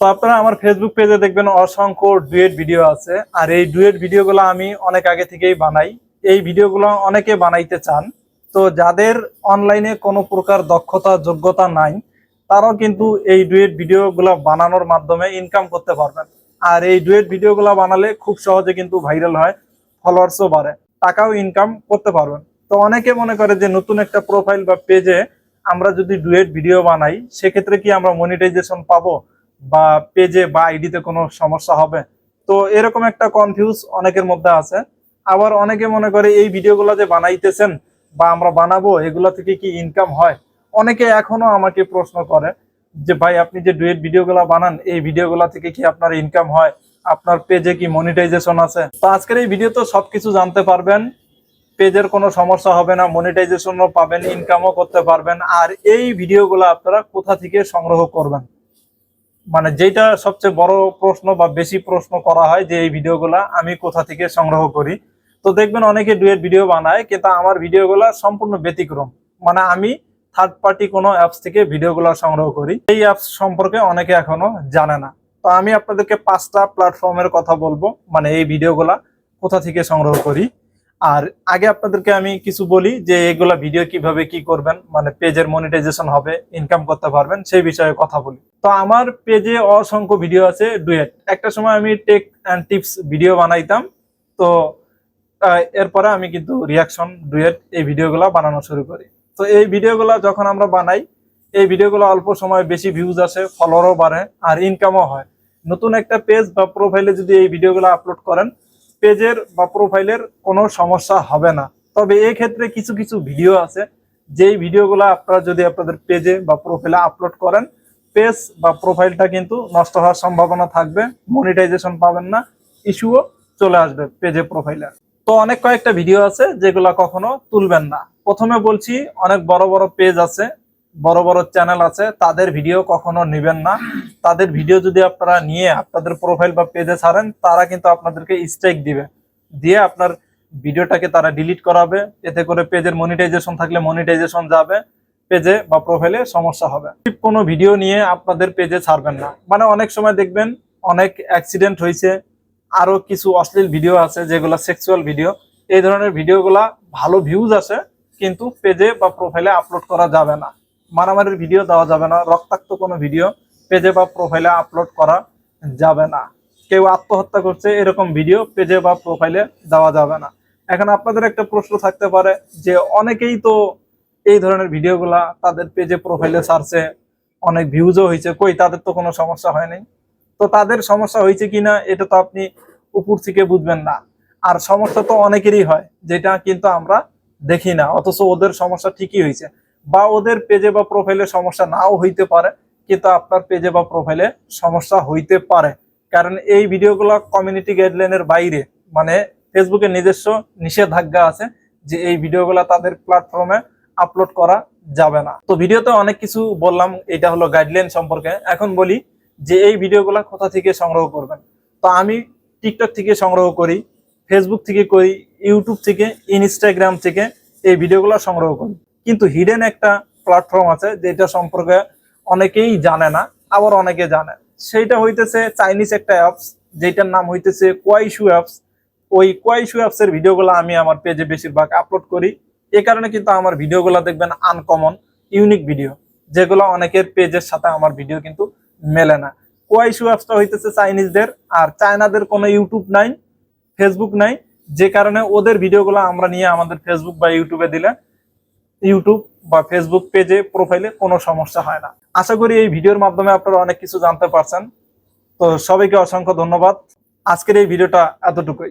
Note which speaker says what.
Speaker 1: তো আপনারা আমার ফেসবুক পেজে দেখবেন অসংখ্য ডুয়েট ভিডিও আছে। আর এই ডুয়েট ভিডিওগুলো আমি অনেক আগে থেকেই বানাই। এই ভিডিওগুলো অনেকে বানাইতে চান। তো যাদের অনলাইনে কোনো প্রকার দক্ষতা, যোগ্যতা নাই, তারাও কিন্তু এই ডুয়েট ভিডিওগুলো বানানোর মাধ্যমে ইনকাম করতে পারবেন। আর এই ডুয়েট ভিডিওগুলো বানালে খুব সহজে কিন্তু ভাইরাল হয় ফলোয়ার্সও বাড়ে, টাকাও ইনকাম করতে পারবেন। তো অনেকে মনে করে যে নতুন একটা প্রোফাইল বা পেজে আমরা যদি ডুয়েট ভিডিও বানাই, সেক্ষেত্রে কি আমরা মনিটাইজেশন পাবো? বা পেজে বা আইডিতে কোনো সমস্যা হবে? তো এরকম একটা কনফিউজ অনেকের মধ্যে আছে। আবার অনেকে মনে করে এই ভিডিওগুলো যে বানাইতেছেন বা আমরা বানাবো, এগুলো থেকে কি ইনকাম হয়? অনেকে এখনও আমাকে প্রশ্ন করে যে, ভাই, আপনি যে ডুয়েট ভিডিওগুলো বানান, এই ভিডিওগুলো থেকে কি আপনার ইনকাম হয়? আপনার পেজে কি মনিটাইজেশন আছে? তো আজকের এই ভিডিও তো সবকিছু জানতে পারবেন। পেজের কোনো সমস্যা হবে না মনিটাইজেশনও পাবেন ইনকামও করতে পারবেন। আর এই ভিডিওগুলো আপনারা কোথা থেকে সংগ্রহ করবেন? মানে যেটা সবচেয়ে বড় প্রশ্ন বা বেশি প্রশ্ন করা হয় যে এই ভিডিওগুলা আমি কোথা থেকে সংগ্রহ করি। তো দেখবেন অনেকে ডুয়েট ভিডিও বানায়, কিন্তু আমার ভিডিওগুলা সম্পূর্ণ ব্যতিক্রম। মানে আমি থার্ড পার্টি কোনো অ্যাপস থেকে ভিডিওগুলো সংগ্রহ করি। এই অ্যাপস সম্পর্কে অনেকে এখনও জানে না। তো আমি আপনাদেরকে পাঁচটা প্ল্যাটফর্মের কথা বলব মানে এই ভিডিওগুলা কোথা থেকে সংগ্রহ করি। আর আগে আপনাদেরকে আমি কিছু বলি যে এগুলা ভিডিও কীভাবে কি করবেন মানে পেজের মনিটাইজেশন হবে ইনকাম করতে পারবেন, সেই বিষয়ে কথা বলি। তো আমার পেজে অসংখ্য ভিডিও আছে ডুয়েট একটা সময় আমি টেক অ্যান্ড টিপস ভিডিও বানাইতাম, তো এরপরে আমি কিন্তু রিয়াকশন ডুয়েট এই ভিডিওগুলো বানানো শুরু করি। তো এই ভিডিওগুলো যখন আমরা বানাই, এই ভিডিওগুলো অল্প সময় বেশি ভিউজ আসে ফলোয়ারও বাড়ে, আর ইনকামও হয়। নতুন একটা পেজ বা প্রোফাইলে যদি এই ভিডিওগুলো আপলোড করেন পেজের বা প্রোফাইলের কোনো সমস্যা হবে না। তবে এই ক্ষেত্রে কিছু কিছু ভিডিও আছে। যেই ভিডিওগুলো আপনারা যদি আপনাদের পেজে বা প্রোফাইলে আপলোড করেন, পেজ বা প্রোফাইলটা কিন্তু নষ্ট হওয়ার সম্ভাবনা থাকবে মনিটাইজেশন পাবেন না ইস্যুও চলে আসবে পেজে, প্রোফাইলে। তো অনেক কয়েকটা ভিডিও আছে যেগুলো কখনো তুলবেন না। প্রথমে বলছি, অনেক বড় বড় পেজ আছে। বড় বড় চ্যানেল আছে, তাদের ভিডিও কখনো নেবেন না। তাদের ভিডিও যদি আপনারা নিয়ে আপনাদের প্রোফাইল বা পেজে ছাড়েন, তারা কিন্তু আপনাদেরকে স্ট্রাইক দিবে। দিয়ে আপনার ভিডিওটাকে তারা ডিলিট করাবে। এতে করে পেজের মনিটাইজেশন থাকলে মনিটাইজেশন যাবে পেজে বা প্রোফাইলে সমস্যা হবে। কোনো ভিডিও নিয়ে আপনাদের পেজে ছাড়বেন না। মানে অনেক সময় দেখবেন অনেক অ্যাক্সিডেন্ট হয়েছে আরও কিছু অশ্লীল ভিডিও আছে, যেগুলো সেক্সুয়াল ভিডিও এই ধরনের ভিডিওগুলা ভালো ভিউজ আসে, কিন্তু পেজে বা প্রোফাইলে আপলোড করা যাবে না। মারামারির ভিডিও দেওয়া যাবে না, রক্তাক্ত কোনো ভিডিও পেজে বা প্রোফাইলে আপলোড করা যাবে না। কেউ আত্মহত্যা করছে, এরকম ভিডিও পেজে বা প্রোফাইলে দেওয়া যাবে না। এখন আপনাদের একটা প্রশ্ন থাকতে পারে যে অনেকেই তো এই ধরনের ভিডিওগুলা তাদের পেজে প্রোফাইলে ছাড়ছে, অনেক ভিউজও হয়েছে, কই তাদের তো কোনো সমস্যা হয়নি। তো তাদের সমস্যা হয়েছে কিনা এটা তো আপনি উপর থেকে বুঝবেন না। আর সমস্যা তো অনেকেরই হয়, যেটা কিন্তু আমরা দেখি না, অথচ ওদের সমস্যা ঠিকই হয়েছে। বা ওদের পেজে বা প্রোফাইলে সমস্যা নাও হইতে পারে, কিন্তু আপনার পেজে বা প্রোফাইলে সমস্যা হইতে পারে। কারণ এই ভিডিওগুলো কমিউনিটি গাইডলাইনের বাইরে মানে ফেসবুকের নিজস্ব নিষেধাজ্ঞা আছে যে এই ভিডিওগুলো তাদের প্ল্যাটফর্মে আপলোড করা যাবে না। তো ভিডিওতে অনেক কিছু বললাম, এটা হলো গাইডলাইন সম্পর্কে। এখন বলি যে এই ভিডিওগুলো কোথা থেকে সংগ্রহ করবেন? তো আমি টিকটক থেকে সংগ্রহ করি ফেসবুক থেকে করি ইউটিউব থেকে ইনস্টাগ্রাম থেকে এই ভিডিওগুলো সংগ্রহ করি। কিন্তু হিডেন একটা প্ল্যাটফর্ম আছে যেটা সম্পর্কে অনেকেই জানে না, আবার অনেকে জানে। সেইটা হইতেছে চাইনিজ একটা অ্যাপস যেটার নাম হইতেছে কোয়াইশু অ্যাপস ওই কোয়াইশু অ্যাপস এর ভিডিওগুলো আমি আমার পেজে বেশিরভাগ আপলোড করি। এ কারণে কিন্তু আমার ভিডিওগুলো দেখবেন আনকমন ইউনিক ভিডিও যেগুলো অনেকের পেজের সাথে আমার ভিডিও কিন্তু মেলে না। কোয়াইশু অ্যাপসটা হইতেছে চাইনিজদের আর চায়নাদের কোনো ইউটিউব নাই ফেসবুক নাই। যে কারণে ওদের ভিডিওগুলো আমরা নিয়ে আমাদের ফেসবুক বা ইউটিউবে দিলে ইউটিউব বা ফেসবুক পেজে প্রোফাইলে কোনো সমস্যা হয় না। আশা করি এই ভিডিওর মাধ্যমে আপনারা অনেক কিছু জানতে পারছেন। তো সবাইকে অসংখ্য ধন্যবাদ। আজকের এই ভিডিওটা এতটুকুই।